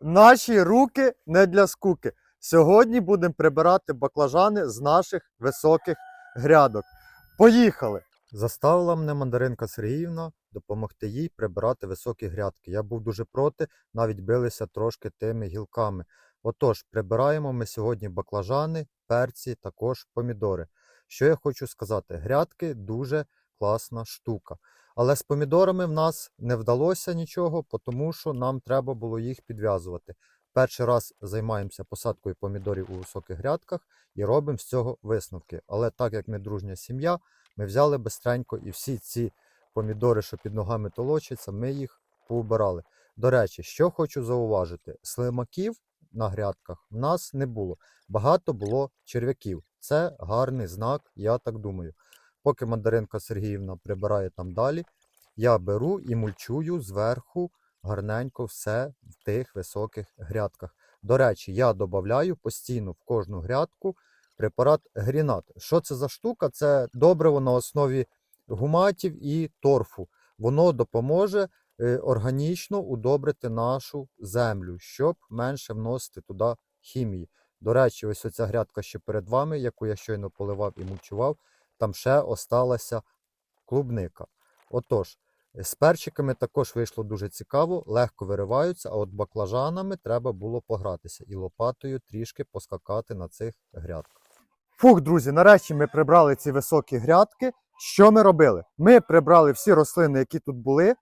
Наші руки не для скуки. Сьогодні будемо прибирати баклажани з наших високих грядок. Поїхали! Заставила мене мандаринка Сергіївна допомогти їй прибирати високі грядки. Я був дуже проти, навіть билися трошки тими гілками. Отож, прибираємо ми сьогодні баклажани, перці, також помідори. Що я хочу сказати? Грядки дуже класна штука. Але з помідорами в нас не вдалося нічого, тому що нам треба було їх підв'язувати. Перший раз займаємося посадкою помідорів у високих грядках і робимо з цього висновки. Але так як ми дружня сім'я, ми взяли бистренько і всі ці помідори, що під ногами толочаться, ми їх поубирали. До речі, що хочу зауважити: слимаків на грядках в нас не було. Багато було черв'яків. Це гарний знак, я так думаю. Поки мандаринка Сергіївна прибирає там далі, я беру і мульчую зверху гарненько все в тих високих грядках. До речі, я додаю постійно в кожну грядку препарат грінат. Що це за штука? Це добриво на основі гуматів і торфу. Воно допоможе е, органічно удобрити нашу землю, щоб менше вносити туди хімії. До речі, ось оця грядка ще перед вами, яку я щойно поливав і мульчував, там ще осталася клубника. Отож, з перчиками також вийшло дуже цікаво, легко вириваються, а от баклажанами треба було погратися і лопатою трішки поскакати на цих грядках. Фух, друзі, нарешті ми прибрали ці високі грядки. Що ми робили? Ми прибрали всі рослини, які тут були,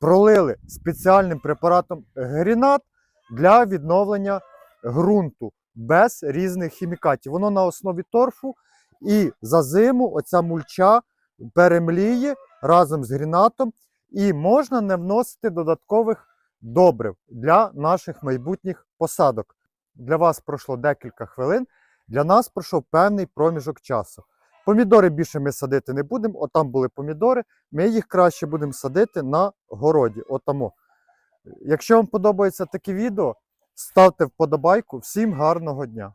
пролили спеціальним препаратом грінат для відновлення ґрунту без різних хімікатів. Воно на основі торфу, і за зиму оця мульча перемліє разом з грінатом, і можна не вносити додаткових добрив для наших майбутніх посадок. Для вас пройшло декілька хвилин, для нас пройшов певний проміжок часу. Помідори більше ми садити не будемо, отам були помідори, ми їх краще будемо садити на городі. Отамо. Якщо вам подобається таке відео, ставте вподобайку. Всім гарного дня!